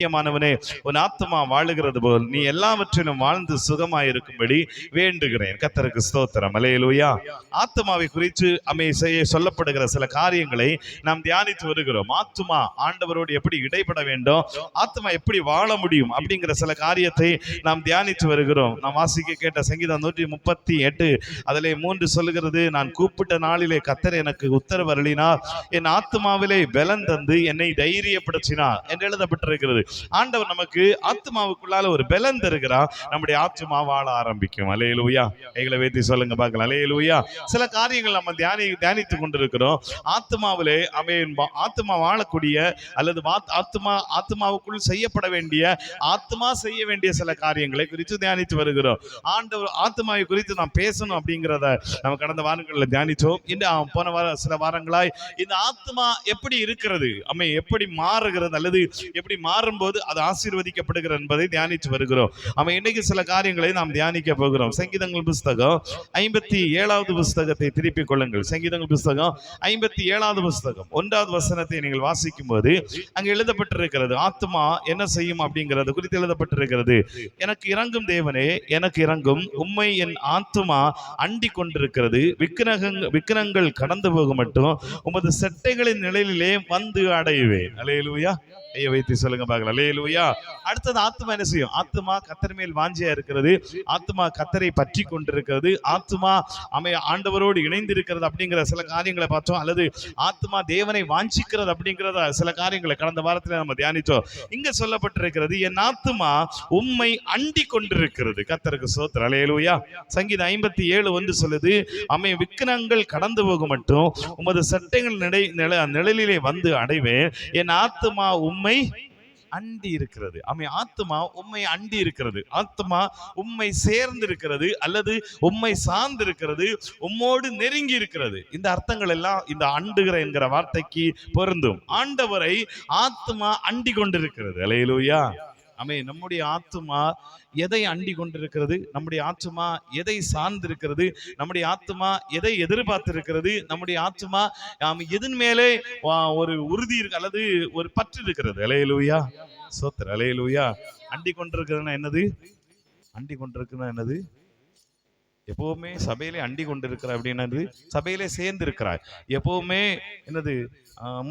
முக்கியமானவனே உன் ஆத்மா வாழுகிறது போல் நீ எல்லாவற்றிலும் வாழ்ந்து சுகமாயிருக்கும்படி வேண்டுகிறேன். கத்தருக்கு ஸ்தோத்திரம். அலையலுயா ஆத்மாவை குறித்து அமை செய்ய சொல்லப்படுகிற சில காரியங்களை நாம் தியானித்து வருகிறோம். ஆத்மா ஆண்டவரோடு எப்படி இடைப்பட வேண்டும் ஆத்மா எப்படி வாழ முடியும் அப்படிங்கிற சில காரியத்தை நாம் தியானித்து வருகிறோம். நாம் வாசிக்க கேட்ட சங்கீதம் நூற்றி முப்பத்தி எட்டு அதிலே மூன்று சொல்லுகிறது நான் கூப்பிட்ட நாளிலே கத்தர் எனக்கு உத்தரவு அருளினார். என் ஆத்மாவிலே பலன் தந்து என்னை தைரியப்படுத்தினார் என்று எழுதப்பட்டிருக்கிறது. ஆண்டவர் நமக்கு ஆத்மாவுக்குள்ளால ஒரு பலன் தருகிறார் நம்முடைய ஆத்மா வாழ ஆரம்பிக்கும். அலையலுயா எங்களை வைத்து சொல்லுங்க பார்க்கலாம். அலையலுயா சில காரியங்கள் நம்ம தியானி தியானித்து கொண்டிருக்கிறோம். ஆத்மாவிலே அமையன் ஆத்மா வாழக்கூடிய அல்லது ஆத்மா ஆத்மாவுக்குள் செய்யப்பட வேண்டிய ஆத்மா செய்ய வேண்டிய சில காரியங்களை குறித்து தியானித்து வருகிறோம். ஆண்டவர் ஆத்மாவை குறித்து நாம் பேசணும் அப்படிங்கிறத நம்ம கடந்த வாரங்களில் தியானித்தோம். இன்னும் போன வார சில வாரங்களாய் இந்த ஆத்மா எப்படி இருக்கிறது? அம்மை எப்படி மாறுகிறது? அல்லது எப்படி மாறும் மாறும்போது அது ஆசீர்வதிக்கப்படுகிறது என்பதை தியானித்து வருகிறோம். அவன் இன்னைக்கு சில காரியங்களை நாம் தியானிக்க போகிறோம். சங்கீதங்கள் புஸ்தகம் ஐம்பத்தி ஏழாவது புஸ்தகத்தை திருப்பிக் கொள்ளுங்கள். சங்கீதங்கள் புஸ்தகம் ஐம்பத்தி ஏழாவது புஸ்தகம். ஒன்றாவது வசனத்தை நீங்கள் வாசிக்கும் போது அங்கு எழுதப்பட்டிருக்கிறது ஆத்மா என்ன செய்யும் அப்படிங்கிறது குறித்து எழுதப்பட்டிருக்கிறது. எனக்கு இறங்கும் தேவனே எனக்கு இறங்கும். உண்மை என் ஆத்துமா அண்டி கொண்டிருக்கிறது. விக்கிரகங் விக்கிரங்கள் கடந்து போக மட்டும் உமது செட்டைகளின் நிழலிலே வந்து அடைவேன். அலையலூயா ஐய வைத்து சொல்லுங்க பார்க்கலாம். அலையலூயா அடுத்தது ஆத்மா என்ன செய்யும்? ஆத்மா கத்தர் மேல் வாஞ்சியா இருக்கிறது. ஆத்மா கத்தரை பற்றி கொண்டிருக்கிறது. ஆத்மா அமை ஆண்டவரோடு இணைந்து இருக்கிறது அப்படிங்கிற சில காரியங்களை பார்த்தோம். அல்லது ஆத்மா தேவனை வாஞ்சிக்கிறது அப்படிங்கிறத சில காரியங்களை கடந்த வாரத்தில் நம்ம தியானித்தோம். இங்க சொல்லப்பட்டிருக்கிறது என் ஆத்மா உம்மை அண்டி கொண்டிருக்கிறது. கத்தருக்கு சோத்திர அலையலூயா சங்கீதம் ஐம்பத்தி ஏழு ஒன்று சொல்லுது அமை விக்கிரங்கள் கடந்து போகும் மட்டும் உமது சட்டைகள் நிலை நில நிழலிலே வந்து அடைவேன். என் ஆத்மா உண்மை அண்டி இருக்கிறது. அமை ஆத்மா உண்மை அண்டி இருக்கிறது. ஆத்மா உம்மை சேர்ந்து இருக்கிறது அல்லது உம்மை சார்ந்து இருக்கிறது உம்மோடு நெருங்கி இருக்கிறது. இந்த அர்த்தங்கள் எல்லாம் இந்த அண்டுகிற என்கிற வார்த்தைக்கு பொருந்தும். ஆண்டவரை ஆத்மா அண்டி கொண்டிருக்கிறது. அலையலூயா அமை நம்முடைய ஆத்மா எதை அண்டி கொண்டிருக்கிறது? நம்முடைய ஆத்மா எதை சார்ந்திருக்கிறது? நம்முடைய ஆத்மா எதை எதிர்பார்த்திருக்கிறது? நம்முடைய ஆத்மா ஆம், எதன் மேலே ஒரு உறுதி இருக்கு அல்லது ஒரு பற்று இருக்கிறது. அலையலூயா. சோத்திர அலையலூயா. அண்டி கொண்டிருக்கிறதுனா என்னது? அண்டி கொண்டிருக்கிறதுனா என்னது? எப்பவுமே சபையிலே அண்டி கொண்டிருக்கிற அப்படின்னது சபையிலே சேர்ந்து இருக்கிறாய் எப்பவுமே என்னது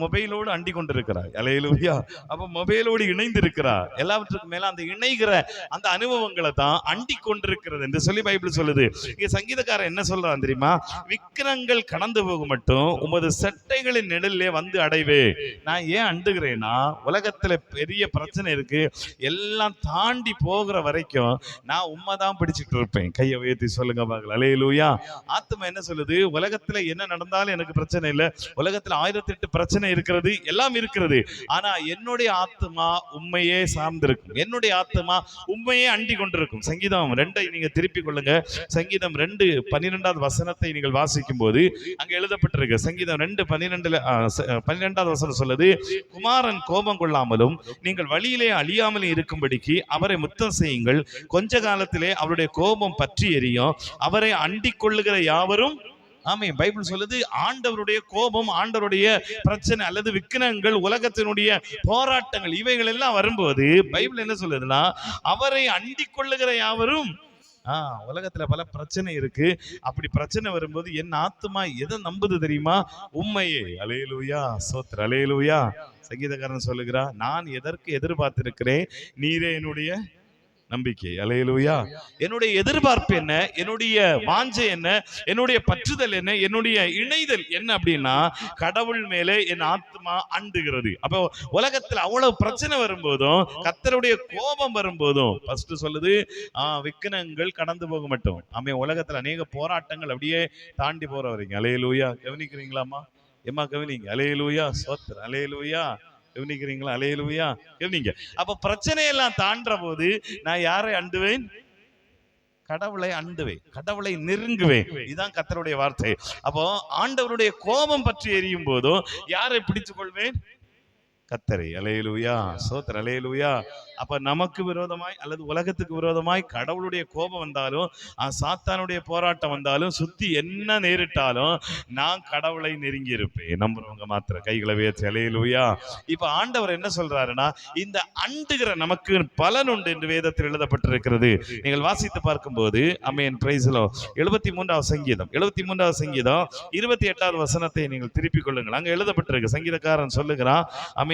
மொபைலோடு அண்டி கொண்டிருக்கிறாய் அலையலூயா அப்போ மொபைலோடு இணைந்து இருக்கிறார் எல்லாவற்றுக்கும் மேல அந்த இணைகிற அந்த அனுபவங்களை தான் அண்டி கொண்டிருக்கிறது என்று சொல்லி பைபிள் சொல்லுது. இங்கே சங்கீதக்காரன் என்ன சொல்றான் தெரியுமா? விக்கிரங்கள் கடந்து போக மட்டும் உமது சட்டைகளின் நிழலிலே வந்து அடைவே. நான் ஏன் அண்டுகிறேன்னா உலகத்துல பெரிய பிரச்சனை இருக்கு. எல்லாம் தாண்டி போகிற வரைக்கும் நான் உண்மை தான் பிடிச்சிட்டு இருப்பேன். கையை உயர்த்தி சொல்லுங்க பார்க்கலாம்? அலையலூயா ஆத்மா என்ன சொல்லுது? உலகத்துல என்ன நடந்தாலும் எனக்கு பிரச்சனை இல்லை. உலகத்துல ஆயிரத்தி எட்டு பிரச்சனை இருக்கிறது எல்லாம் இருக்கிறது. ஆனா என்னுடைய ஆத்மா உண்மையே சார்ந்திருக்கும். என்னுடைய ஆத்மா உண்மையே அண்டி கொண்டிருக்கும். சங்கீதம் ரெண்டை நீங்க திருப்பிக் கொள்ளுங்க. சங்கீதம் ரெண்டு பன்னிரெண்டாவது வசனத்தை நீங்கள் வாசிக்கும் போது அங்க எழுதப்பட்டிருக்கு. சங்கீதம் ரெண்டு பன்னிரெண்டுல பன்னிரெண்டாவது வசனம் சொல்லுது குமாரன் கோபம் கொள்ளாமலும் நீங்கள் வழியிலே அழியாமலும் இருக்கும்படிக்கு அவரை முத்தம் செய்யுங்கள். கொஞ்ச காலத்திலே அவருடைய கோபம் பற்றி எரியும். அவரை அண்டிக் கொள்ளுகிற யாவரும் ஆமே பைபிள் சொல்லுது ஆண்டவருடைய கோபம் ஆண்டவருடைய பிரச்சனை அல்லது விக்கினங்கள் உலகத்தினுடைய போராட்டங்கள் இவைகள் எல்லாம் வரும்போது பைபிள் என்ன சொல்லுதுன்னா அவரை அண்டிக் கொள்ளுகிற யாவரும் ஆஹ் உலகத்துல பல பிரச்சனை இருக்கு. அப்படி பிரச்சனை வரும்போது என் ஆத்துமா எதை நம்புது தெரியுமா? உண்மையே அலையலூயா சோத்ர அலையலூயா. சங்கீதக்காரன் சொல்லுகிறா நான் எதற்கு எதிர்பார்த்திருக்கிறேன்? நீரே என்னுடைய நம்பிக்கை. அலையலூயா என்னுடைய எதிர்பார்ப்பு என்ன? என்னுடைய வாஞ்சை என்ன? என்னுடைய பற்றுதல் என்ன? என்னுடைய இணைதல் என்ன அப்படின்னா கடவுள் மேலே என் ஆத்மா அண்டுகிறது. அப்போ உலகத்துல அவ்வளவு பிரச்சனை வரும்போதும் கத்தருடைய கோபம் வரும்போதும் ஃபர்ஸ்ட் சொல்லுது ஆஹ் விக்கினங்கள் கடந்து போக மாட்டோம். ஆமே உலகத்துல அநேக போராட்டங்கள் அப்படியே தாண்டி போற வரீங்க அலையலுயா கவனிக்கிறீங்களாமா எம்மா கவனிங்க? அலையலூயா சோத்திர அலையலூயா கவனிக்கிறீங்களா? அலையலூயா? கவனிங்க. அப்ப பிரச்சனையெல்லாம் தாண்டுற போது நான் யாரை அண்டுவேன்? கடவுளை அண்டுவேன். கடவுளை நெருங்குவேன். இதுதான் கத்தருடைய வார்த்தை. அப்போ ஆண்டவருடைய கோபம் பற்றி எரியும் போதும் யாரை பிடிச்சு கொள்வேன் கத்தரை. அலையலுயா. சோத்திர அலையலுயா. அப்ப நமக்கு விரோதமாய் அல்லது உலகத்துக்கு விரோதமாய் கடவுளுடைய கோபம் வந்தாலும் சாத்தானுடைய போராட்டம் வந்தாலும் சுத்தி என்ன நேரிட்டாலும் நான் கடவுளை நெருங்கி இருப்பேன் நம்புறவங்க மாத்திர கைகளை உயர்த்தி அலையலுயா. இப்ப ஆண்டவர் என்ன சொல்றாருன்னா இந்த அண்டுகிற நமக்கு பலன் உண்டு என்று வேதத்தில் எழுதப்பட்டிருக்கிறது. நீங்கள் வாசித்து பார்க்கும்போது அமேன் பிரைஸ்லோ எழுபத்தி மூன்றாவது சங்கீதம். எழுபத்தி மூன்றாவது சங்கீதம் இருபத்தி எட்டாவது வசனத்தை நீங்கள் திருப்பிக் கொள்ளுங்கள். அங்க எழுதப்பட்டிருக்கு சங்கீதக்காரன் சொல்லுகிறான்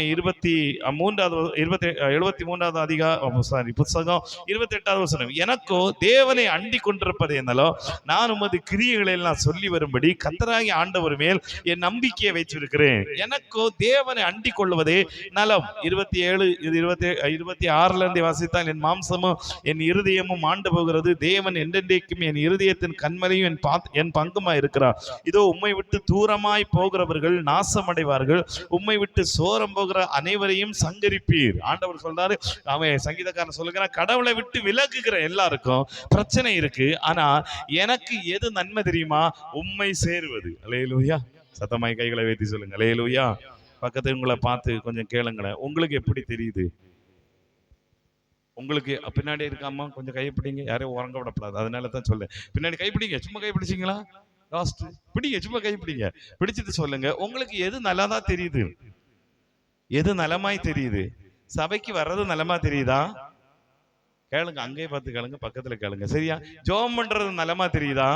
அமே இருபத்தி மூன்றாவது இருபத்தி எழுபத்தி மூன்றாவது அதிகா சாரி புஸ்தகம் இருபத்தி எட்டாவது வசனம். எனக்கோ தேவனை அண்டி கொண்டிருப்பது என்னலோ நான் உமது கிரியைகளை எல்லாம் சொல்லி வரும்படி கத்தராகி ஆண்டவர் மேல் என் நம்பிக்கையை வைத்திருக்கிறேன். எனக்கோ தேவனை அண்டி கொள்வதே நலம். இருபத்தி ஏழு இது இருபத்தி இருபத்தி ஆறுல இருந்து வாசித்தால் என் மாம்சமும் என் இருதயமும் ஆண்டு போகிறது. தேவன் என்றென்றைக்கும் என் இருதயத்தின் கண்மலையும் என் பாத் என் பங்குமா இருக்கிறார். இதோ உம்மை விட்டு தூரமாய் போகிறவர்கள் நாசமடைவார்கள். உம்மை விட்டு சோரம் போகிற அனைவரையும் சங்கரிப்பீர். ஆண்டவர் சொல்றாரு அவன் சங்கீதக்காரன் சொல்லுகிறான் கடவுளை விட்டு விலகுகிற எல்லாருக்கும் பிரச்சனை இருக்கு. ஆனா எனக்கு எது நன்மை தெரியுமா? உண்மை சேருவது. அலையலூயா. சத்தமாய் கைகளை வைத்து சொல்லுங்க. அலையலூயா. பக்கத்து உங்களை பார்த்து கொஞ்சம் கேளுங்களேன். உங்களுக்கு எப்படி தெரியுது? உங்களுக்கு பின்னாடி இருக்காமா கொஞ்சம் கைப்பிடிங்க யாரையும் உறங்க விடப்படாது அதனால தான் சொல்ல பின்னாடி கைப்பிடிங்க சும்மா கைப்பிடிச்சிங்களா லாஸ்ட் பிடிங்க. சும்மா கைப்பிடிங்க பிடிச்சிட்டு சொல்லுங்க. உங்களுக்கு எது நல்லதா தெரியுது? எது நலமாய் தெரியுது? சபைக்கு வர்றது நலமா தெரியுதா? கேளுங்க அங்கேயே பார்த்து கேளுங்க பக்கத்துல கேளுங்க. சரியா? ஜோம் பண்றது நலமா தெரியுதா?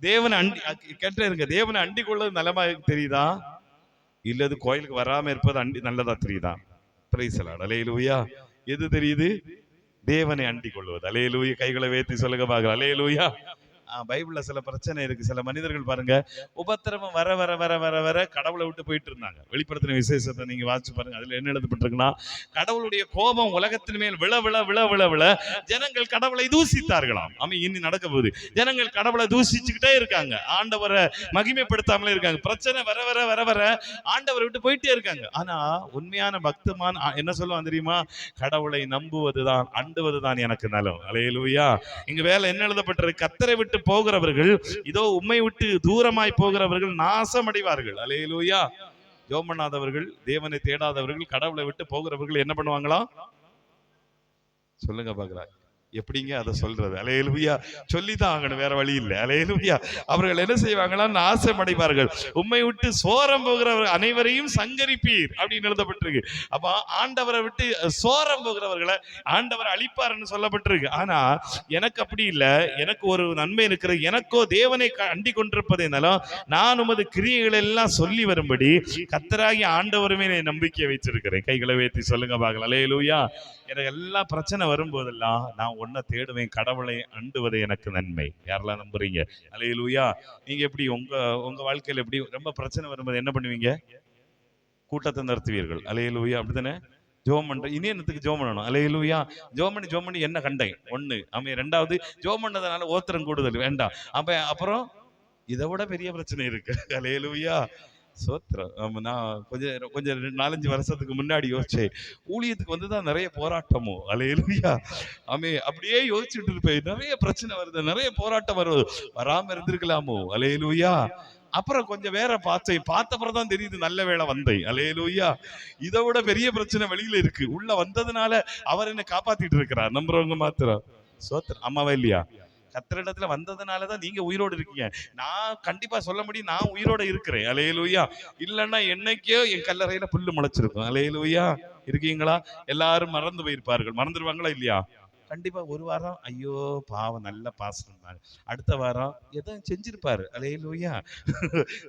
தேவனை அண்டி கேட்ட இருங்க. தேவனை அண்டி கொள்ளது நலமா தெரியுதா? இல்லது கோயிலுக்கு வராம இருப்பது அண்டி நல்லதா தெரியுதா? பிரைசலாட் அலையலூயா எது தெரியுது? தேவனை அண்டி கொள்வது. அலையலூயா கைகளை வேத்தி சொல்லுங்க பாக்குற அலையலூயா பைபிள்ல சில பிரச்சனை இருக்கு. சில மனிதர்கள் பாருங்க உபத்திரமம் வர வர வர வர வர கடவுளை விட்டு போயிட்டு இருந்தாங்க. வெளிப்படுத்தின விசேஷத்தை நீங்க வாசிச்சு பாருங்க அதுல என்ன எழுதப்பட்டிருக்குன்னா கடவுளுடைய கோபம் உலகத்தின் மேல் விழ விழ விழ விழ விழ ஜனங்கள் கடவுளை தூசித்தார்களாம். ஆமா இனி நடக்க போகுது. ஜனங்கள் கடவுளை தூசிச்சுக்கிட்டே இருக்காங்க. ஆண்டவரை மகிமைப்படுத்தாமலே இருக்காங்க. பிரச்சனை வர வர வர வர ஆண்டவரை விட்டு போயிட்டே இருக்காங்க. ஆனா உண்மையான பக்தமான் என்ன சொல்லுவான் தெரியுமா? கடவுளை நம்புவதுதான் அண்டுவதுதான் எனக்கு நலம். அலையலூயா இங்க வேலை என்ன எழுதப்பட்டிருக்கு? கத்தரை விட்டு போகிறவர்கள் இதோ உம்மை விட்டு தூரமாய் போகிறவர்கள் நாசமடைவார்கள். அலையலூயா ஜோமநாதவர்கள் தேவனை தேடாதவர்கள் கடவுளை விட்டு போகிறவர்கள் என்ன பண்ணுவாங்களா? சொல்லுங்க பாக்குறா எப்படிங்க அதை சொல்றது? அலையலுவியா சொல்லிதான் ஆகணும் வேற வழி இல்லை. அலையலுவியா அவர்கள் என்ன செய்வாங்களான்னு ஆசைமடைவார்கள் உண்மை விட்டு சோரம் போகிறவர் அனைவரையும் சங்கரிப்பீர் அப்படின்னு எழுதப்பட்டிருக்கு. அப்ப ஆண்டவரை விட்டு சோரம் போகிறவர்களை ஆண்டவர் அழிப்பார்னு சொல்லப்பட்டிருக்கு. ஆனா எனக்கு அப்படி இல்லை. எனக்கு ஒரு நன்மை இருக்கிறது. எனக்கோ தேவனை க- அண்டி கொண்டிருப்பதேனாலும் நான் உமது கிரியைகள் எல்லாம் சொல்லி வரும்படி கத்தராகி ஆண்டவருமே நம்பிக்கை வைத்திருக்கிறேன். கைகளை வைத்து சொல்லுங்க பார்க்கலாம். அலையலூயா. எனக்கு எல்லா பிரச்சனை வரும்போதெல்லாம் நான் ஒன்ன தேடுவேன் கடவுளை அண்டுவது எனக்கு நன்மை. யாரெல்லாம் நம்புறீங்க? அலையலூயா. நீங்க எப்படி உங்க உங்க வாழ்க்கையில எப்படி ரொம்ப பிரச்சனை வரும்போது என்ன பண்ணுவீங்க? கூட்டத்தை நிறுத்துவீர்கள். அலையலூயா. அப்படித்தானே? ஜோம் பண்ணுற இனி என்னத்துக்கு ஜோம் பண்ணணும்? அலையலூயா. ஜோம் பண்ணி ஜோம் பண்ணி என்ன கண்டேன்? ஒன்று அவன் ரெண்டாவது ஜோம் பண்ணதுனால ஓத்திரம் கூடுதல். வேண்டாம். அப்போ அப்புறம் இதை விட பெரிய பிரச்சனை இருக்கு. அலையலூயா. சோத்திரம். நான் கொஞ்சம் கொஞ்சம் ரெண்டு- நாலஞ்சு வருஷத்துக்கு முன்னாடி யோசிச்சேன். ஊழியத்துக்கு வந்து தான் நிறைய போராட்டமோ? அலையலூயா? ஆமே அப்படியே யோசிச்சுட்டு இருப்பேன். நிறைய பிரச்சனை வருது நிறைய போராட்டம் வருது. வராம இருந்திருக்கலாமோ? அலையலூயா? அப்புறம் கொஞ்சம் வேற பார்த்தேன். பார்த்தப்பறம் தான் தெரியுது நல்ல வேளை வந்தேன். அலையலூயா? இதை விட பெரிய பிரச்சனை வெளியில இருக்கு. உள்ள வந்ததுனால அவர் என்ன காப்பாத்திட்டு இருக்கிறார். நம்புறவங்க மாத்திரம். சோத்திரம். அம்மாவா இல்லையா? கத்திரிடத்துல வந்ததுனால தான் நீங்க உயிரோடு இருக்கீங்க. நான் கண்டிப்பா சொல்ல முடியும் நான் உயிரோட இருக்கிறேன். அலையலூயா. இல்லைன்னா என்னைக்கோ என் கல்லறையில புல்லு முளைச்சிருக்கும். அலையலூயா. இருக்கீங்களா? எல்லாரும் மறந்து போயிருப்பார்கள். மறந்துடுவாங்களா இல்லையா? கண்டிப்பாக ஒரு வாரம் ஐயோ பாவம் நல்ல பாசம். இருந்தாங்க அடுத்த வாரம் எதாவது செஞ்சிருப்பாரு. அலையலூயா.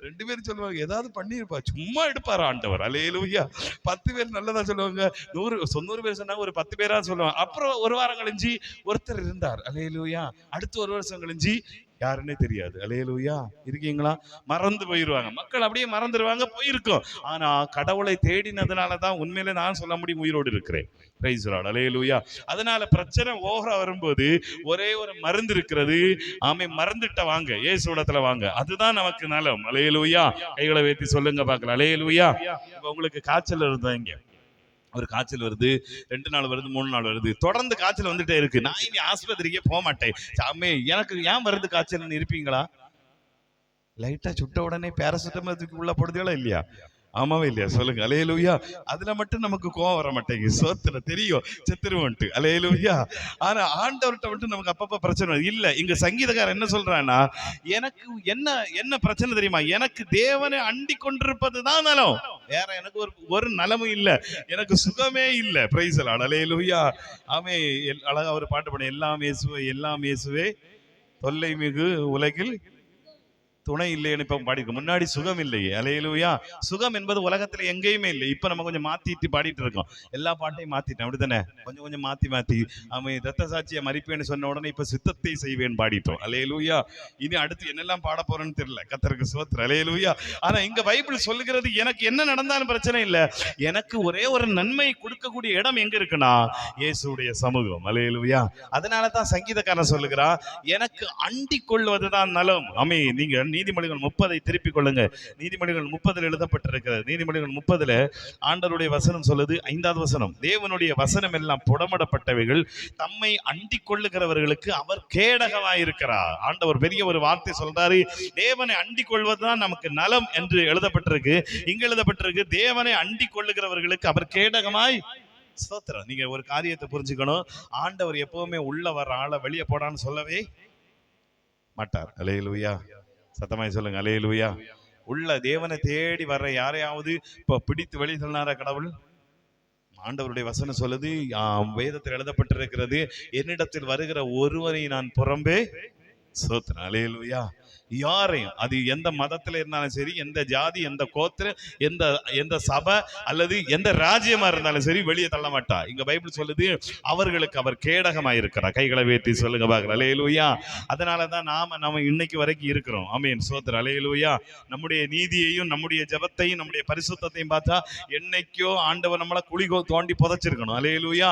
ரெண்டு பேரும் சொல்லுவாங்க ஏதாவது பண்ணியிருப்பா சும்மா எடுப்பார் ஆண்டவர். அலையலூயா. பத்து பேர் நல்லதா சொல்லுவாங்க. நூறு தொண்ணூறு பேர் சொன்னாங்க ஒரு பத்து பேராக சொல்லுவாங்க. அப்புறம் ஒரு வாரம் கழிஞ்சு ஒருத்தர் இருந்தார். அலையலூயா. அடுத்து ஒரு வருஷம் கழிஞ்சு யாருன்னே தெரியாது. அலையலூயா இருக்கீங்களா? மறந்து போயிருவாங்க. மக்கள் அப்படியே மறந்துடுவாங்க போயிருக்கோம். ஆனா கடவுளை தேடினதுனால தான் உண்மையிலே நான் சொல்ல முடியும் உயிரோடு இருக்கிறேன். பிரைஸ் அலையலூயா அதனால பிரச்சனை ஓவரா வரும்போது ஒரே ஒரு மருந்து இருக்கிறது. ஆமை மறந்துட்ட வாங்க. இயேசுடத்துல வாங்க. அதுதான் நமக்கு நலம். அலையலூயா கைகளை வைத்து சொல்லுங்க பார்க்கலாம். அலையலூயா உங்களுக்கு காய்ச்சல் இருந்தாங்க ஒரு காய்ச்சல் வருது ரெண்டு நாள் வருது மூணு நாள் வருது. தொடர்ந்து காய்ச்சல் வந்துட்டே இருக்கு. நான் இனி ஆஸ்பத்திரிக்கே போக மாட்டேன். எனக்கு ஏன் வருது காய்ச்சல்னு இருப்பீங்களா? லைட்டா சுட்ட உடனே பேராசிட்டமால் தூக்கி உள்ள போடுதீங்களா இல்லையா? ஆமாவே இல்லையா? சொல்லுங்க. அலையலூயா. அதுல மட்டும் நமக்கு கோவம் வர மாட்டேங்குது. சோத்துல தெரியும். செத்துருவோன்ட்டு அலையலூயா. ஆனா ஆண்டவர்கிட்ட மட்டும் நமக்கு அப்பப்ப பிரச்சனை இல்ல இங்க சங்கீதக்காரன் என்ன சொல்றான்னா எனக்கு என்ன என்ன பிரச்சனை தெரியுமா? எனக்கு தேவனை அண்டி கொண்டிருப்பது தான் நலம். வேற எனக்கு ஒரு ஒரு நலமும் இல்ல. எனக்கு சுகமே இல்ல. Praise hallelujah. ஆமே எல்- அழகா ஒரு பாட்டு பண்ண எல்லாம் இயேசுவே எல்லாம் இயேசுவே. தொல்லை மிகு உலகில் துணை இல்லைன்னு இப்ப பாடிருக்கு முன்னாடி சுகம் இல்லையே. அலையலூயா சுகம் என்பது உலகத்துல எங்கேயுமே இல்லை. இப்ப நம்ம கொஞ்சம் மாத்திட்டு பாடிட்டு இருக்கோம். எல்லா பாட்டையும் மாத்திட்டேன். அப்படித்தானே? கொஞ்சம் கொஞ்சம் மாத்தி மாத்தி. அவன் ரத்த சாட்சியை மறிப்பேன்னு சொன்ன உடனே இப்ப சித்தத்தை செய்வேன் பாடிட்டோம். அலையலுவியா இனி அடுத்து என்னெல்லாம் பாட போறேன்னு தெரியல. கத்தருக்கு சோத்திர அலையலுவியா ஆனா இங்க பைபிள் சொல்லுகிறது எனக்கு என்ன நடந்தாலும் பிரச்சனை இல்லை. எனக்கு ஒரே ஒரு நன்மை கொடுக்கக்கூடிய இடம் எங்க இருக்குன்னா இயேசுடைய சமூகம். அலையலூயா அதனால தான் சங்கீதக்காரன் சொல்லுகிறான் எனக்கு அண்டிக் கொள்வதுதான் நலம். அமே நீங்க நீதிமொழிகள் முப்பதை திருப்பிக் கொள்ளுங்க. நீதிமொழிகள் முப்பதில் எழுதப்பட்டிருக்கிறது. நீதிமொழிகள் முப்பதுல ஆண்டவருடைய வசனம் சொல்லுது ஐந்தாவது வசனம் தேவனுடைய வசனம் எல்லாம் புடமிடப்பட்டவைகள் தம்மை அண்டிக் கொள்ளுகிறவர்களுக்கு அவர் கேடகமாயிருக்கிறார். ஆண்டவர் பெரிய ஒரு வார்த்தை சொல்றாரு. தேவனை அண்டிக் கொள்வதுதான் நமக்கு நலம் என்று எழுதப்பட்டிருக்கு. இங்க எழுதப்பட்டிருக்கு தேவனை அண்டிக் கொள்ளுகிறவர்களுக்கு அவர் கேடகமாய் ஸ்தோத்திரம். நீங்க ஒரு காரியத்தை புரிஞ்சுக்கணும். ஆண்டவர் எப்பவுமே உள்ள வர்ற ஆளை வெளியே போடான்னு சொல்லவே மாட்டார். அலையலூயா சத்தமாய் சொல்லுங்க. அலையலூயா உள்ள தேவனை தேடி வர்ற யாரையாவது இப்போ பிடித்து வழி சொன்னாரா கடவுள்? ஆண்டவருடைய வசனம் சொல்லுது வேதத்தில் எழுதப்பட்டிருக்கிறது என்னிடத்தில் வருகிற ஒருவரை நான் புறம்பே சோத்திரன் அலையலூயா யாரையும் அது எந்த மதத்தில் இருந்தாலும் சரி எந்த ஜாதி எந்த கோத்திர எந்த எந்த சபை அல்லது எந்த ராஜ்யமா இருந்தாலும் சரி வெளியே தள்ள மாட்டா இங்க பைபிள் சொல்லுது அவர்களுக்கு அவர் கேடகமா இருக்கிறார் கைகளை வேத்தி சொல்லுங்க பாக்குற அலையலூயா அதனாலதான் நாம நம்ம இன்னைக்கு வரைக்கும் இருக்கிறோம். அமீன் சோத்திர அலையலூயா நம்முடைய நீதியையும் நம்முடைய ஜெபத்தையும் நம்முடைய பரிசுத்தையும் பார்த்தா என்னைக்கோ ஆண்டவர் நம்மள குழி தோண்டி புதைச்சிருக்கணும். அலையலூயா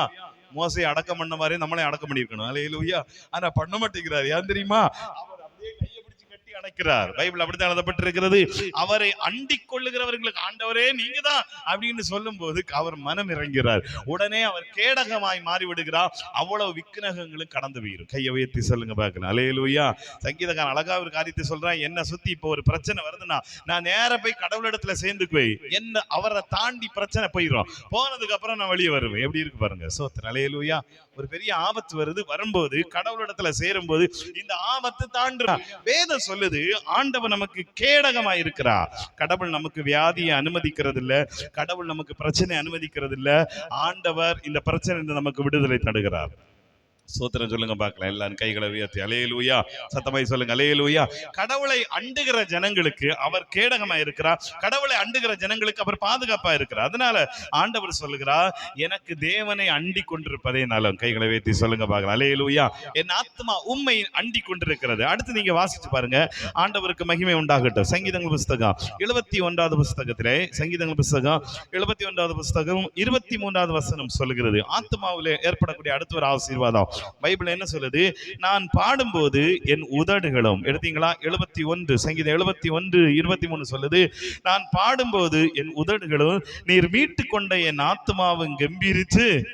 மோசையை அடக்கம் பண்ண மாதிரி நம்மளே அடக்கம் பண்ணியிருக்கணும். அலையலூயா ஆனா பண்ண மாட்டேங்கிறார். ஏன் தெரியுமா அவர் அப்படியே கையை பிடிச்சு கட்டி அடைக்கிறார் பைபிள் அப்படித்தான் எழுதப்பட்டிருக்கிறது. அவரை அண்டிக் கொள்ளுகிறவர்களுக்கு ஆண்டவரே நீங்க தான் அப்படின்னு சொல்லும் போது அவர் மனம் இறங்கிறார் உடனே அவர் கேடகமாய் மாறிவிடுகிறார். அவ்வளவு விக்கிரகங்களும் கடந்து போயிரும் கையை உயர்த்தி சொல்லுங்க பார்க்கலாம் அலையலுயா சங்கீதக்காரன் அழகா ஒரு காரியத்தை சொல்றான். என்ன சுத்தி இப்போ ஒரு பிரச்சனை வருதுன்னா நான் நேர போய் கடவுளிடத்துல சேர்ந்துக்குவேன் என்ன அவரை தாண்டி பிரச்சனை போயிடும் போனதுக்கு அப்புறம் நான் வெளியே வருவேன். எப்படி இருக்கு பாருங்க. சோத்திர அலையலுயா ஒரு பெரிய ஆபத்து வருது. வரும்போது கடவுளிடத்துல சேரும்போது இந்த ஆபத்து தாண்டுறான். வேதம் சொல்லுது ஆண்டவர் நமக்கு கேடகமா இருக்கிறா கடவுள் நமக்கு வியாதியை அனுமதிக்கிறது இல்ல கடவுள் நமக்கு பிரச்சனை அனுமதிக்கிறது இல்ல ஆண்டவர் இந்த பிரச்சனை நமக்கு விடுதலை தடுகிறார் சோத்திரம் சொல்லுங்க பார்க்கலாம். எல்லாரும் கைகளை உயர்த்தி. அலையலூயா சத்தமாய் சொல்லுங்க. அலையலூயா கடவுளை அண்டுகிற ஜனங்களுக்கு அவர் கேடகமா இருக்கிறார். கடவுளை அண்டுகிற ஜனங்களுக்கு அவர் பாதுகாப்பா இருக்கிறார். அதனால ஆண்டவர் சொல்லுகிறார் எனக்கு தேவனை அண்டி கொண்டிருப்பதே நலம் கைகளை உயர்த்தி. சொல்லுங்க பார்க்கலாம். அலையலூயா என் ஆத்மா உண்மை அண்டி கொண்டிருக்கிறது. அடுத்து நீங்க வாசிச்சு பாருங்க. ஆண்டவருக்கு மகிமை உண்டாகட்டும். சங்கீதங்கள் புஸ்தகம் எழுபத்தி ஒன்றாவது புஸ்தகத்திலே சங்கீதங்கள் புஸ்தகம் எழுபத்தி ஒன்றாவது புஸ்தகம் இருபத்தி மூன்றாவது வசனம் சொல்லுகிறது. ஆத்மாவிலே ஏற்படக்கூடிய அடுத்த ஒரு ஆசீர்வாதம். பைபிள் என்ன சொல்லுது? நான் பாடும்போது என் உதடுகளும் எடுத்தீங்களா? எழுபத்தி ஒன்று சங்கீதம் எழுபத்தி ஒன்று இருபத்தி மூணு சொல்லுது. நான் பாடும்போது என் உதடுகளும் நீர் மீட்டு கொண்ட என் ஆத்மாவும் கம்பீரித்து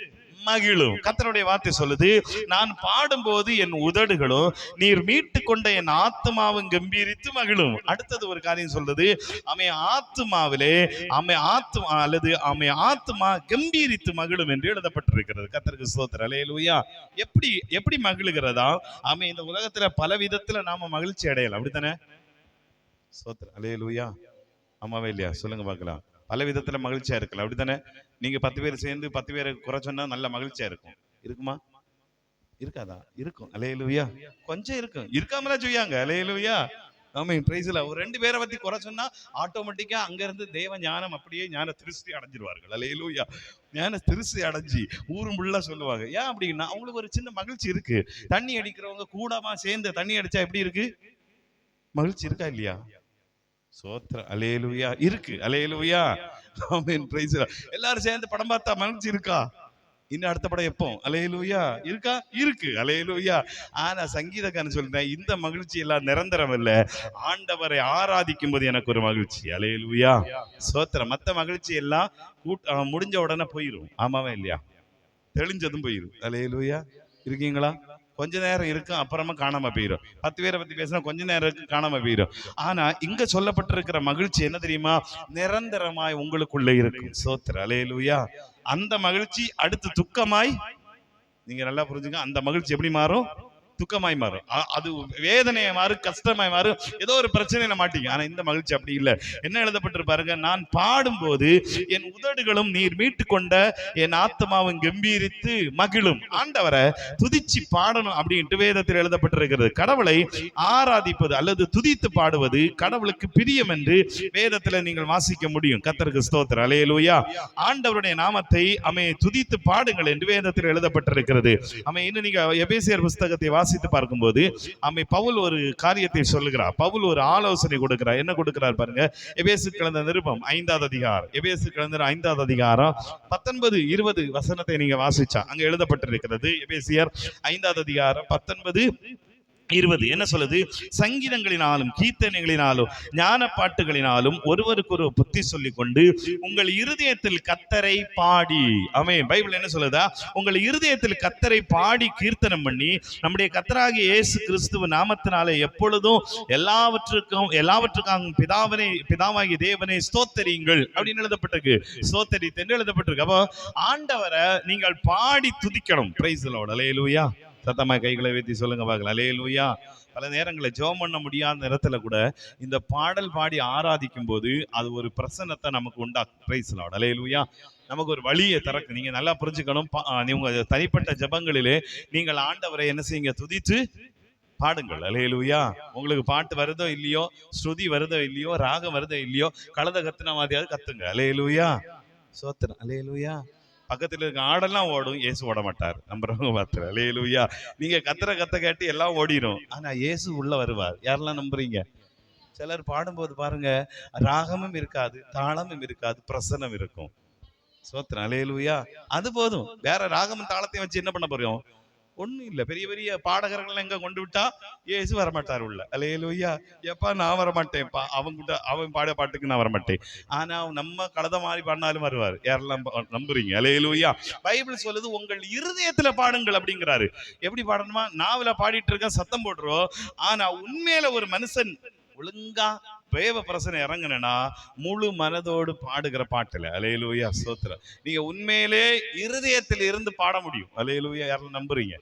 மகிழும். கத்தனுடைய வார்த்தை சொல்லுது நான் பாடும்போது என் உதடுகளும் நீர் மீட்டு கொண்ட என் ஆத்மாவும் கம்பீரித்து மகிழும். அடுத்தது ஒரு காரியம் சொல்றது அமை ஆத்மாவிலே அமை ஆத்மா அல்லது அமை ஆத்மா கம்பீரித்து மகிழும் என்று எழுதப்பட்டிருக்கிறது. கத்தருக்கு சோத்திர அலையலூயா எப்படி எப்படி மகிழுகிறதா? அமை இந்த உலகத்துல பல விதத்துல நாம மகிழ்ச்சி அடையலாம். அப்படித்தானே? சோத்திர அலையலூயா ஆமாவே இல்லையா? சொல்லுங்க பார்க்கலாம். பல விதத்துல மகிழ்ச்சியா இருக்கலாம். அப்படித்தானே? நீங்க பத்து பேர் சேர்ந்து பத்து பேரை குறை சொன்னா நல்ல மகிழ்ச்சியா இருக்கும். இருக்குமா? இருக்காதா? இருக்கும். அலையலுவியா கொஞ்சம் இருக்கும். இருக்காமலா செய்யாங்க அலையலுவியா ஆமா பிரைஸ்ல ஒரு ரெண்டு பேரை பத்தி குறை சொன்னா ஆட்டோமேட்டிக்கா அங்க இருந்து தேவ ஞானம் அப்படியே ஞான திருஷ்டி அடைஞ்சிருவார்கள். அலையலூயா. ஞான திருஷ்டி அடைஞ்சி ஊரும் ஃபுல்லா சொல்லுவாங்க. ஏன் அப்படின்னா அவங்களுக்கு ஒரு சின்ன மகிழ்ச்சி இருக்கு. தண்ணி அடிக்கிறவங்க கூடமா சேர்ந்து தண்ணி அடிச்சா எப்படி இருக்கு? மகிழ்ச்சி இருக்கா இல்லையா? சோத்திர. அலையலுவியா இருக்கு. அலையலுவியா ஆமென். பிரைஸ் எல்லாரும் சேர்ந்து படம் பார்த்தா மகிழ்ச்சி இருக்கா? இன்னும் அடுத்த படம் எப்போ? அலையலூயா இருக்கா? இருக்கு. அலையலூயா ஆனா சங்கீதக்காரன் சொல்றேன் இந்த மகிழ்ச்சி எல்லாம் நிரந்தரம் இல்ல. ஆண்டவரை ஆராதிக்கும் போது எனக்கு ஒரு மகிழ்ச்சி. அலையலூயா சோத்திரம். மத்த மகிழ்ச்சி எல்லாம் கூட்ட முடிஞ்ச உடனே போயிரும். ஆமாவா இல்லையா? தெளிஞ்சதும் போயிரும். அலையலூயா இருக்கீங்களா? கொஞ்ச நேரம் இருக்கும் அப்புறமா காணாம போயிடும் பத்து பேரை பத்தி பேசினா கொஞ்ச நேரம் இருக்கு காணாம போயிடும் ஆனா இங்க சொல்லப்பட்டிருக்கிற மகிழ்ச்சி என்ன தெரியுமா? நிரந்தரமாய் உங்களுக்குள்ள இருக்கும். சோத்திர அலையலுயா. அந்த மகிழ்ச்சி அடுத்து துக்கமாய் நீங்க நல்லா புரிஞ்சுங்க அந்த மகிழ்ச்சி எப்படி மாறும்? துக்கமாய் மாறும். அது வேதனையை மாறும் கஷ்டமாய் மாறும். ஏதோ ஒரு பிரச்சனையில மாட்டீங்க. ஆனா இந்த மகிழ்ச்சி அப்படி இல்லை. என்ன எழுதப்பட்டிரு பாருங்க? நான் பாடும்போது என் உதடுகளும் நீர் மீட்டு கொண்ட என் ஆத்மாவும் கம்பீரித்து மகிழும். ஆண்டவரை துதிச்சு பாடணும் அப்படின்ட்டு வேதத்தில் எழுதப்பட்டிருக்கிறது. கடவுளை ஆராதிப்பது அல்லது துதித்து பாடுவது கடவுளுக்கு பிரியம் என்று வேதத்துல நீங்கள் வாசிக்க முடியும். கத்தருக்கு ஸ்தோத்திர அலையலூயா ஆண்டவருடைய நாமத்தை அமை துதித்து பாடுங்கள் என்று வேதத்தில் எழுதப்பட்டிருக்கிறது. அமை இன்னும் நீங்க எபேசியர் புஸ்தகத்தை வாசி வாசித்து பார்க்கும்போது அம்மை பவுல் ஒரு காரியத்தை சொல்லுகிறார் பவுல் ஒரு ஆலோசனை கொடுக்கிறார். என்ன கொடுக்கிறார் பாருங்க. எபேசு கலந்த நிருபம் ஐந்தாவது அதிகாரம். எபேசு கலந்த ஐந்தாவது அதிகாரம் பத்தொன்பது இருபது வசனத்தை நீங்க வாசிச்சா அங்க எழுதப்பட்டிருக்கிறது. எபேசியர் ஐந்தாவது அதிகாரம் பத்தொன்பது இருபது. என்ன சொல்லுது? சங்கீதங்களினாலும் கீர்த்தனைகளினாலும் ஞான பாட்டுகளினாலும் ஒருவருக்கொரு புத்தி சொல்லிக் கொண்டு உங்கள் இருதயத்தில் கத்தரை பாடி. ஆமே பைபிள் என்ன சொல்லுதா? உங்கள் இருதயத்தில் கத்தரை பாடி கீர்த்தனம் பண்ணி நம்முடைய கத்தராகிய இயேசு கிறிஸ்துவ நாமத்தினாலே எப்பொழுதும் எல்லாவற்றுக்கும் எல்லாவற்றுக்காகவும் பிதாவனை பிதாவாகிய தேவனை ஸ்தோத்தரியுங்கள். அப்படின்னு எழுதப்பட்டிருக்கு. ஸ்தோத்தரி என்று எழுதப்பட்டிருக்கு? அப்போ ஆண்டவரை நீங்கள் பாடி துதிக்கணும். பிரைஸ் லேலூயா சத்தமாக கைகளை வைத்து சொல்லுங்க பார்க்கலாம். அலையலூயா பல நேரங்களில் ஜெபம் பண்ண முடியாத நேரத்துல கூட இந்த பாடல் பாடி ஆராதிக்கும் போது அது ஒரு பிரசன்னத்தை நமக்கு உண்டாக்கும் பிரைஸ் லாட் அலே லூயா நமக்கு ஒரு வழியை திறக்கு. நீங்க நல்லா புரிஞ்சுக்கணும். பா- நீ உங்க தனிப்பட்ட ஜெபங்களிலே நீங்கள் ஆண்டவரை என்ன செய்யுங்க? துதித்து பாடுங்கள். அலையலூயா உங்களுக்கு பாட்டு வருதோ இல்லையோ ஸ்ருதி வருதோ இல்லையோ ராகம் வருதோ இல்லையோ கலத கத்துன மாதிரியாவது கத்துங்க. அலையலூயா சோத்திரம். அலையலூயா பக்கத்தில் இருக்க ஆடெல்லாம் ஓடும். இயேசு ஓட மாட்டார். நம்புறவங்க பார்த்துரு அலையலுயா நீங்க கத்துற கத்த கேட்டு எல்லாம் ஓடிடும் ஆனா இயேசு உள்ள வருவார். யாரெல்லாம் நம்புறீங்க? சிலர் பாடும்போது பாருங்க ராகமும் இருக்காது தாளமும் இருக்காது பிரசனம் இருக்கும். சோத்திரம். அலையலுயா அது போதும். வேற ராகமும் தாளத்தையும் வச்சு என்ன பண்ண போறோம்? ஒன்றும் இல்லை. பெரிய பெரிய பாடகர்கள் எங்க கொண்டு விட்டா ஏசு வரமாட்டார் உள்ள. அலையலூயா எப்பா நான் வரமாட்டேன்ப்பா. அவன் கூட அவன் பாட பாட்டுக்கு நான் வரமாட்டேன். ஆனா நம்ம கலத மாதிரி பாடினாலும் வருவார். யாரெல்லாம் நம்புறீங்க நம்புறீங்க? அலையலூயா பைபிள் சொல்லுது உங்கள் இருதயத்துல பாடுங்கள் அப்படிங்கிறாரு. எப்படி பாடணுமா? நாவல பாடிட்டு இருக்க சத்தம் போடுறோம். ஆனா உண்மையில ஒரு மனுஷன் ஒழுங்கா பேவ பிரசனை இறங்கினா முழு மனதோடு பாடுகிற பாட்டுல. அலையலூயா சோத்திரம் நீங்க உண்மையிலே இருதயத்தில் இருந்து பாட முடியும். அலையலூயா யாரும் நம்புறீங்க?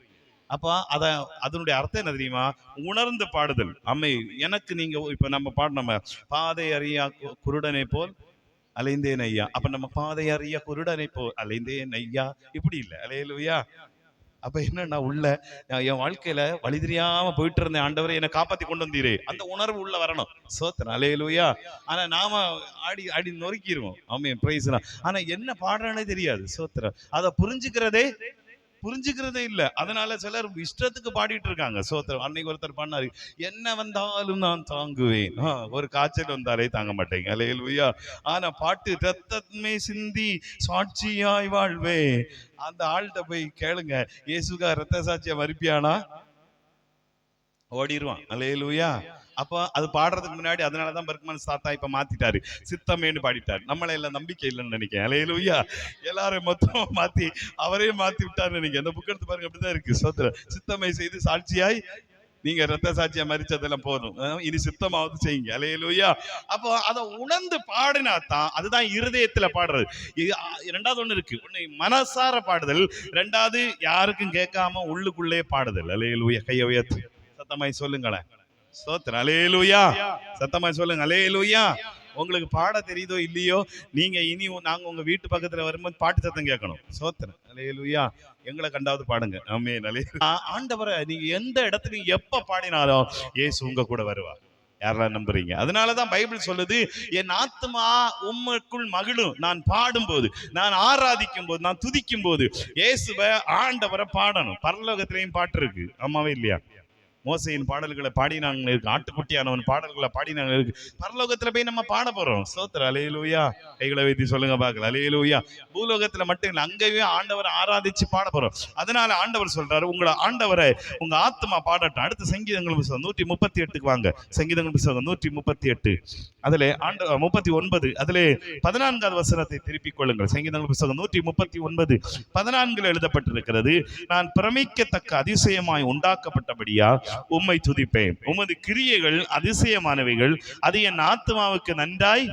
அப்ப அத அதனுடைய அர்த்தம் என்ன தெரியுமா? உணர்ந்து பாடுதல். அம்மை எனக்கு நீங்க இப்ப நம்ம பாடினோம் பாதை அறியா குருடனை போல் அலைந்தேன் ஐயா. அப்ப நம்ம பாதை அறியா குருடனை போல் அலைந்தேன் ஐயா. இப்படி இல்லை. அலையலுயா. அப்ப என்னன்னா உள்ள என் வாழ்க்கையில வழி தெரியாம போயிட்டு இருந்தேன் ஆண்டவரை என்னை காப்பாத்தி கொண்டு வந்தீரே. அந்த உணர்வு உள்ள வரணும். சோத்திரம் அலையலுயா. ஆனா நாம ஆடி ஆடி நொறுக்கிடுவோம் ஆமே பிரைஸ்னா ஆனா என்ன பாடுறானே தெரியாது சோத்திரம் அதை புரிஞ்சுக்கிறதே புரிஞ்சுக்கிறதே இல்ல. அதனால சிலர் இஷ்டத்துக்கு பாடிட்டு இருக்காங்க. சோத்திரம் அன்னைக்கு ஒருத்தர் பண்ணாரு என்ன வந்தாலும் நான் தாங்குவேன். ஒரு காய்ச்சல் வந்தாலே தாங்க மாட்டேங்க. அலையலுயா ஆனா பாட்டு ரத்தமே சிந்தி சாட்சியாய் வாழ்வே. அந்த ஆள்கிட்ட போய் கேளுங்க இயேசுகா ரத்த சாட்சியை மறுப்பியானா? ஓடிடுவான் உய்யா அப்போ அது பாடுறதுக்கு முன்னாடி அதனால தான் பர்க்மன் சாத்தா இப்போ மாத்திட்டாரு. சித்தமேன்னு பாடிட்டார். நம்மளை எல்லாம் நம்பிக்கை இல்லைன்னு நினைக்கிறேன். அலையலுயா எல்லாரையும் மொத்தமாக மாற்றி அவரே மாற்றி விட்டாருன்னு நினைக்கிறேன். அந்த புக் எடுத்து பாருங்க அப்படிதான் இருக்கு. சோத்திர சித்தமை செய்து சாட்சியாய் நீங்க ரத்த சாட்சியா மறிச்சதெல்லாம் போதும். இனி சித்தமாவது செய்யுங்க. அலையலுயா அப்போ அதை உணர்ந்து பாடினா தான் அதுதான் இருதயத்துல பாடுறது. இது, இரண்டாவது ஒண்ணு இருக்கு. ஒண்ணு மனசார பாடுதல் ரெண்டாவது யாருக்கும் கேட்காம உள்ளுக்குள்ளே பாடுதல். அலையலுயா கையை உயர்த்து. சத்தமாய் சொல்லுங்களேன். ஸ்தோத்திரம். அலையலுயா சத்தமா சொல்லுங்க. அலையலுயா உங்களுக்கு பாட தெரியுதோ இல்லையோ நீங்க இனி உ- நாங்க உங்க வீட்டு பக்கத்துல வரும்போது பாட்டு சத்தம் கேட்கணும். சோத்திரம் அலையலுயா எங்களை கண்டாவது பாடுங்க. ஆமே நலே ஆண்டவரை நீங்க எந்த இடத்துலையும் எப்ப பாடினாலும் ஏசு உங்க கூட வருவா யாரெல்லாம் நம்புறீங்க? அதனாலதான் பைபிள் சொல்லுது என் ஆத்மா உம்முக்குள் மகிழும். நான் பாடும்போது நான் ஆராதிக்கும் போது நான் துதிக்கும் போது இயேசுவை ஆண்டவரை பாடணும். பரலோகத்திலையும் பாட்டு இருக்கு. ஆமாவே இல்லையா? மோசையின் பாடல்களை பாடினாங்க. இருக்கு. ஆட்டுக்குட்டியானவன் பாடல்களை பாடினாங்க. இருக்கு. பரலோகத்துல போய் நம்ம பாட போறோம். சோத்திர அலையலூயா. கைகளை வைத்து சொல்லுங்க பார்க்கல. அலையலூயா. பூலோகத்துல மட்டும் இல்லை அங்கேயும் ஆண்டவரை ஆராதிச்சு பாட போறோம். அதனால ஆண்டவர் சொல்றாரு உங்களை ஆண்டவரை உங்க ஆத்மா பாடட்டும். அடுத்த சங்கீதங்கள் புத்தகம் நூற்றி முப்பத்தி எட்டுக்கு வாங்க. சங்கீதங்கள் புத்தகம் நூற்றி முப்பத்தி எட்டு. அதுல ஆண்ட முப்பத்தி ஒன்பது. அதுல பதினான்காவது வசனத்தை திருப்பிக் கொள்ளுங்கள். சங்கீதங்கள் புத்தகம் நூற்றி முப்பத்தி ஒன்பது. பதினான்கில் எழுதப்பட்டிருக்கிறது நான் பிரமிக்கத்தக்க அதிசயமாய் உண்டாக்கப்பட்டபடியா உம்மை துதிப்பேன். உமது கிரியைகள் அதிசயமானவைகள். அது என் ஆத்மாவுக்கு நன்றாய்.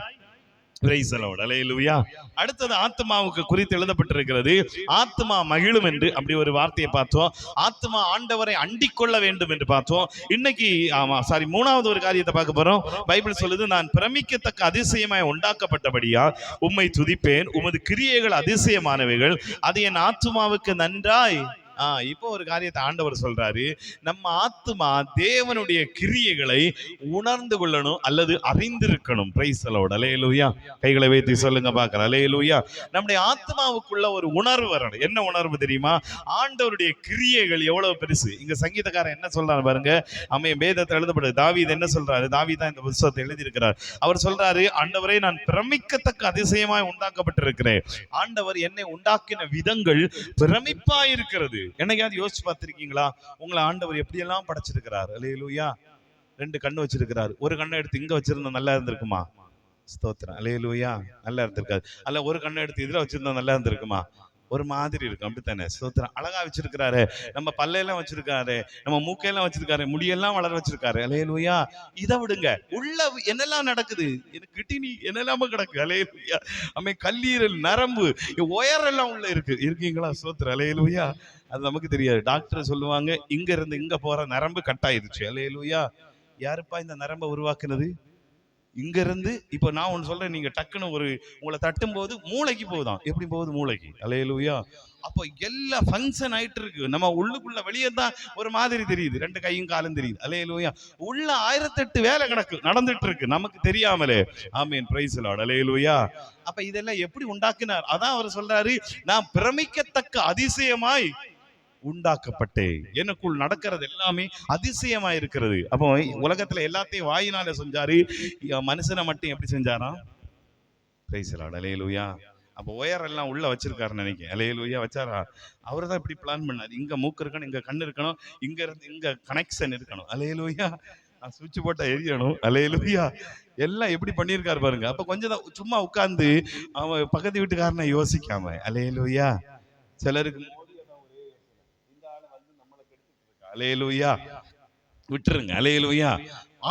அடுத்தது ஆத்மாவுக்கு குறித்து எழுதப்பட்டிருக்கிறது. ஆத்மா மகிழும் என்று அப்படி ஒரு வார்த்தையை பார்த்தோம். ஆத்மா ஆண்டவரை அண்டிக் கொள்ள வேண்டும் என்று பார்த்தோம். இன்னைக்கு ஆமா சாரி மூணாவது ஒரு காரியத்தை பார்க்க போறோம். பைபிள் சொல்லுது நான் பிரமிக்கத்தக்க அதிசயமாய் உண்டாக்கப்பட்டபடியா உம்மை துதிப்பேன். உமது கிரியைகள் அதிசயமானவைகள். அது என் ஆத்மாவுக்கு நன்றாய். இப்போ ஒரு காரியத்தை ஆண்டவர் சொல்றாரு. நம்ம ஆத்மா தேவனுடைய கிரியைகளை உணர்ந்து கொள்ளணும் அல்லது அறிந்திருக்கணும். பிரைஸ் அலோட் அலையலூயா கைகளை வைத்து சொல்லுங்க பார்க்கற அலையலூயா நம்முடைய ஆத்மாவுக்குள்ள ஒரு உணர்வு வரணும். என்ன உணர்வு தெரியுமா? ஆண்டவருடைய கிரியைகள் எவ்வளவு பெருசு. இங்க சங்கீதக்காரன் என்ன சொல்றாரு பாருங்க? அம்மைய வேதத்தை எழுதப்படுது தாவீது என்ன சொல்றாரு? தாவீது தான் இந்த புத்தகத்தை எழுதியிருக்கிறார். அவர் சொல்றாரு ஆண்டவரை நான் பிரமிக்கத்தக்க அதிசயமாய் உண்டாக்கப்பட்டிருக்கிறேன். ஆண்டவர் என்னை உண்டாக்கின விதங்கள் பிரமிப்பாயிருக்கிறது. என்னைக்காவது யோசிச்சு பார்த்திருக்கீங்களா? உங்களை ஆண்டவர் எப்படியெல்லாம் படைச்சிருக்கிறார்? அலையலூயா ரெண்டு கண்ணு வச்சிருக்கிறார். ஒரு கண்ணை எடுத்து இங்க வச்சிருந்தா நல்லா இருந்திருக்குமா? ஸ்தோத்திரம். அலையலூயா நல்லா இருந்திருக்காது அல்ல ஒரு கண்ணை எடுத்து இதுல வச்சிருந்தா நல்லா இருந்திருக்குமா? ஒரு மாதிரி இருக்கும். அப்படித்தானே? சோத்திரம். அழகா வச்சிருக்கிறாரு. நம்ம பல்லையெல்லாம் வச்சிருக்காரு. நம்ம மூக்கையெல்லாம் வச்சிருக்காரு. முடியெல்லாம் வளர வச்சிருக்காரு. அலையலுயா. இதை விடுங்க. உள்ள என்னெல்லாம் நடக்குது? எனக்கு கிட்டினி என்னெல்லாம கிடக்கு. அலையலுயா. அம்மே கல்லீரல் நரம்பு ஒயரெல்லாம் உள்ள இருக்கு. இருக்கீங்களா சோத்திரம்? அலையலுயா. அது நமக்கு தெரியாது. டாக்டர் சொல்லுவாங்க இங்க இருந்து இங்க போற நரம்பு கட் ஆயிடுச்சு அலையலுயா. யாருப்பா இந்த நரம்பை உருவாக்குனது? இங்க இருந்து இப்போ நான் ஒன்று சொல்றேன் நீங்க டக்குன்னு ஒரு உங்களை தட்டும் போது மூளைக்கு போகுதான். எப்படி போகுது மூளைக்கு? அலையலூயா அப்போ எல்லா ஃபங்க்ஷன் ஆயிட்டு இருக்கு. நம்ம உள்ளுக்குள்ள வெளியே தான் ஒரு மாதிரி தெரியுது. ரெண்டு கையும் காலும் தெரியுது. அலையலூயா உள்ள ஆயிரத்தெட்டு வேலை கணக்கு நடந்துட்டு இருக்கு. நமக்கு தெரியாமலே. ஆமீன் பிரைஸ் லார்ட் அலையலூயா அப்ப இதெல்லாம் எப்படி உண்டாக்கினார்? அதான் அவர் சொல்றாரு நான் பிரமிக்கத்தக்க அதிசயமாய் உண்டாக்கப்பட்டேன் எனக்குள் நடக்கிறது எல்லாமே அதிசயமா இருக்கிறது அப்போ உலகத்துல எல்லாத்தையும் வாயினால செஞ்சாரு. மனுஷனை மட்டும் எப்படி செஞ்சாரா பிரைசலாட் அலையலூயா அப்போ ஒயர் எல்லாம் உள்ள வச்சிருக்காருன்னு நினைக்கிறேன். அலையலூயா வச்சாரா? அவர் தான் இப்படி பிளான் பண்ணாரு. இங்க மூக்கு இருக்கணும் இங்க கண் இருக்கணும் இங்க இருந்து இங்க கனெக்ஷன் இருக்கணும். அலையலூயா நான் சுவிட்ச் போட்டா எரியணும். அலையலூயா எல்லாம் எப்படி பண்ணியிருக்காரு பாருங்க. அப்ப கொஞ்சம் தான் சும்மா உட்காந்து அவன் பக்கத்து வீட்டுக்காரனை யோசிக்காம. அலையலூயா சிலருக்கு அலையலூயா விட்டுருங்க அலையலூயா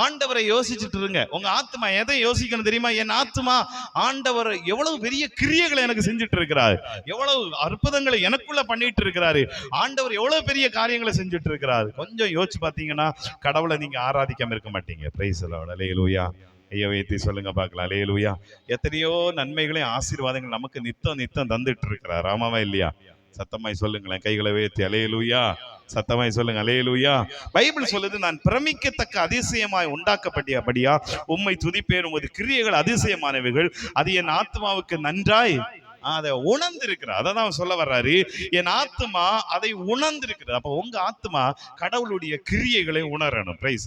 ஆண்டவரை யோசிச்சுட்டு இருங்க. உங்க ஆத்மா எதை யோசிக்கணும் தெரியுமா? என் ஆத்மா ஆண்டவர் எவ்வளவு பெரிய கிரியைகளை எனக்கு செஞ்சுட்டு இருக்கிறார். எவ்வளவு அற்புதங்களை எனக்குள்ள பண்ணிட்டு இருக்கிறாரு. ஆண்டவர் எவ்வளவு பெரிய காரியங்களை செஞ்சுட்டு இருக்கிறாரு. கொஞ்சம் யோசிச்சு பார்த்தீங்கன்னா கடவுளை நீங்க ஆராதிக்காம இருக்க மாட்டீங்க. பிரைஸ் அலையலூயா ஐயா வைத்து சொல்லுங்க பார்க்கலாம். அலையலூயா எத்தனையோ நன்மைகளையும் ஆசீர்வாதங்கள் நமக்கு நித்தம் நித்தம் தந்துட்டு இருக்கிறார். ஆமாவா இல்லையா? சத்தமாய் சொல்லுங்களேன் கைகளை வைத்து அலையலூயா சத்தமாய் சொல்லுங்க அலையலூயா. பைபிள் சொல்லுது நான் பிரமிக்கத்தக்க அதிசயமாய் உண்டாக்கப்பட்டியபடியா உம்மை துதிப்பேன் உமது கிரியைகள் அதிசயமானவைகள். அது என் ஆத்மாவுக்கு நன்றாய் அதை உணர்ந்திருக்கிறார் அதை தான் சொல்ல வர்றாரு. என் ஆத்மா அதை உணர்ந்திருக்கிறது. அப்போ உங்க ஆத்மா கடவுளுடைய கிரியைகளை உணரணும். பிரைஸ்